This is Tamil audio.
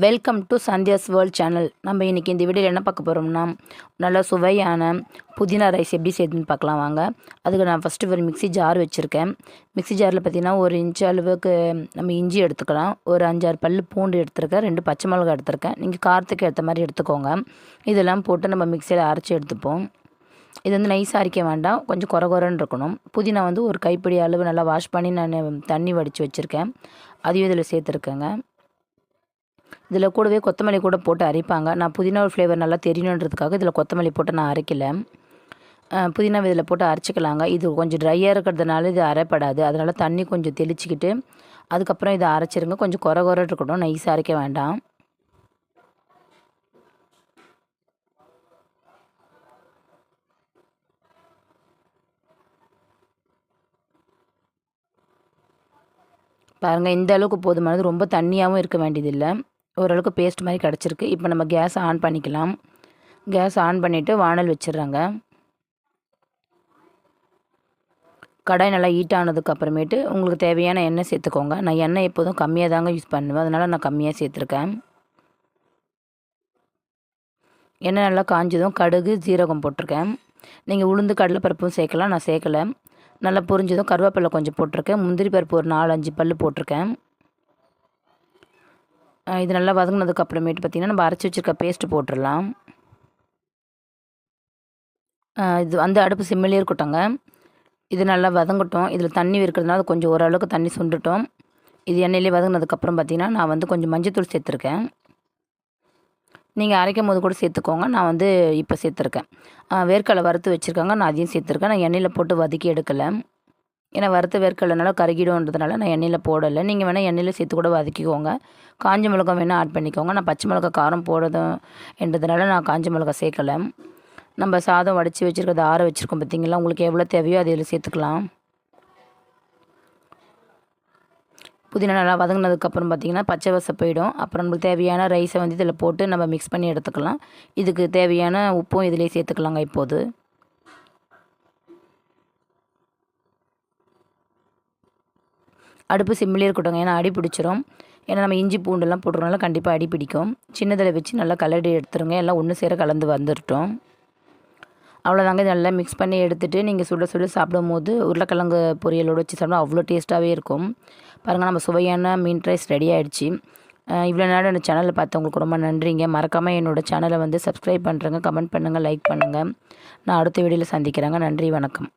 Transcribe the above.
Welcome to Sandhya's world channel நம்ம இன்றைக்கி இந்த வீடியோவில் என்ன பார்க்க போகிறோம்னா நல்ல சுவையான புதினா ரைஸ் எப்படி செய்யுதுன்னு பார்க்கலாம் வாங்க. அதுக்கு நான் ஃபஸ்ட்டு ஒரு மிக்ஸி ஜார் வச்சுருக்கேன். மிக்ஸி ஜாரில் பார்த்தீங்கன்னா ஒரு இன்ச்சு அளவுக்கு நம்ம இஞ்சி எடுத்துக்கலாம். ஒரு அஞ்சாறு பல் பூண்டு எடுத்துருக்கேன். ரெண்டு பச்சை மிளகா எடுத்திருக்கேன். நீங்கள் காரத்துக்கு ஏற்ற மாதிரி எடுத்துக்கோங்க. இதெல்லாம் போட்டு நம்ம மிக்சியில் அரைச்சி எடுத்துப்போம். இது வந்து நைஸாக அரைக்க வேண்டாம். கொஞ்சம் குறை குறைன்னு இருக்கணும். புதினா வந்து ஒரு கைப்பிடி அளவு நல்லா வாஷ் பண்ணி நான் தண்ணி வடித்து வச்சுருக்கேன். அதையும் இதில் சேர்த்துருக்கேங்க. இதில் கூடவே கொத்தமல்லி கூட போட்டு அரைப்பாங்க. நான் புதினா ஃப்ளேவர் நல்லா தெரியணுன்றதுக்காக இதில் கொத்தமல்லி போட்டு நான் அரைக்கல. புதினா இதில் போட்டு அரைச்சிக்கலாங்க. இது கொஞ்சம் ட்ரையாக இருக்கிறதுனால இது அரைப்படாது. அதனால் தண்ணி கொஞ்சம் தெளிச்சிக்கிட்டு அதுக்கப்புறம் இதை அரைச்சிருங்க. கொஞ்சம் குறை குறை இருக்கட்டும். நைஸாக அரைக்க வேண்டாம். பாருங்கள் இந்த அளவுக்கு போதுமானது. ரொம்ப தண்ணியாகவும் இருக்க வேண்டியதில்லை. ஓரளவுக்கு பேஸ்ட் மாதிரி கிடச்சிருக்கு. இப்போ நம்ம கேஸ் ஆன் பண்ணிக்கலாம். கேஸ் ஆன் பண்ணிவிட்டு வானல் வச்சிடுறாங்க. கடாய் நல்லா ஹீட் ஆனதுக்கு அப்புறமேட்டு உங்களுக்கு தேவையான எண்ணெய் சேர்த்துக்கோங்க. நான் எண்ணெய் எப்போதும் கம்மியாக தாங்க யூஸ் பண்ணுவேன். அதனால் நான் கம்மியாக சேர்த்துருக்கேன். எண்ணெய் நல்லா காஞ்சதும் கடுகு ஜீரகம் போட்டிருக்கேன். நீங்கள் உளுந்து கடலைப்பருப்பும் சேர்க்கலாம். நான் சேர்க்கலை. நல்லா பொரிஞ்சதும் கருவேப்பிலை கொஞ்சம் போட்டிருக்கேன். முந்திரி பருப்பு ஒரு நாலு அஞ்சு பல் போட்டிருக்கேன். இது நல்லா வதங்கினதுக்கு அப்புறமேட்டு பார்த்திங்கன்னா நம்ம அரைச்சி வச்சுருக்க பேஸ்ட்டு போட்டுடலாம் இது வந்து அடுப்பு சிம்மிலே இருக்கட்டோங்க இது நல்லா வதங்கட்டும். இதில் தண்ணி இருக்கிறதுனால கொஞ்சம் ஓரளவுக்கு தண்ணி சுண்டுட்டோம். இது எண்ணெயிலே வதங்கினதுக்கப்புறம் பார்த்திங்கன்னா நான் வந்து கொஞ்சம் மஞ்சத்தூள் சேர்த்துருக்கேன். நீங்கள் அரைக்கும் போது கூட சேர்த்துக்கோங்க. நான் வந்து இப்போ சேர்த்துருக்கேன். வேர்க்கடலை வறுத்து வச்சுருக்காங்க. நான் அதையும் சேர்த்துருக்கேன். நான் எண்ணெயில் போட்டு வதக்கி எடுக்கலை. ஏன்னா வறுத்த வேர்க்கடலைனால கருகிடும்ன்றதுனால நான் எண்ணெயில் போடலை. நீங்கள் வேணால் எண்ணெயில் சேர்த்து கூட வதக்கிக்கோங்க. காஞ்ச மிளகா வேணால் ஆட் பண்ணிக்கோங்க. நான் பச்சை மிளகா காரம் போடுறதும் என்றதுனால நான் காஞ்ச மிளகா சேர்க்கலை. நம்ம சாதம் வடித்து வச்சுருக்கிறது ஆற வச்சுருக்கோம் பார்த்திங்களா? உங்களுக்கு எவ்வளோ தேவையோ அதில் சேர்த்துக்கலாம். புதினா நல்லா வதங்கினதுக்கப்புறம் பார்த்திங்கன்னா பச்சை வசை போயிடும். அப்புறம் நம்மளுக்கு தேவையான ரைஸை வந்து இதில் போட்டு நம்ம மிக்ஸ் பண்ணி எடுத்துக்கலாம். இதுக்கு தேவையான உப்பும் இதிலே சேர்த்துக்கலாங்க இப்போது. அடுப்பு சிம்மிலே இருக்கட்டும் ஏன்னா அடி பிடிச்சிரும். ஏன்னா நம்ம இஞ்சி பூண்டெல்லாம் போட்டுறனால கண்டிப்பாக அடி பிடிக்கும். சின்னதில் வச்சு நல்லா கலடி எடுத்துருங்க. எல்லாம் ஒன்று சேர கலந்து வந்துட்டோம் அவ்வளோதாங்க நல்லா மிக்ஸ் பண்ணி எடுத்துகிட்டு நீங்கள் சுட சுட சாப்பிடும் போது உருளைக்கிழங்கு பொரியலோடு வச்சு சாப்பிடும் அவ்வளோ டேஸ்ட்டாகவே இருக்கும். பாருங்கள் நம்ம சுவையான மீன் ரைஸ் ரெடி ஆகிடுச்சி இவ்வளோ நேரம் இந்த சேனலை பார்த்தவங்களுக்கு ரொம்ப நன்றிங்க. மறக்காமல் என்னோடய சேனலை வந்து சப்ஸ்கிரைப் பண்ணுறேங்க கமெண்ட் பண்ணுங்கள் லைக் பண்ணுங்கள் நான் அடுத்த வீடியோவில் சந்திக்கிறேங்க. நன்றி வணக்கம்.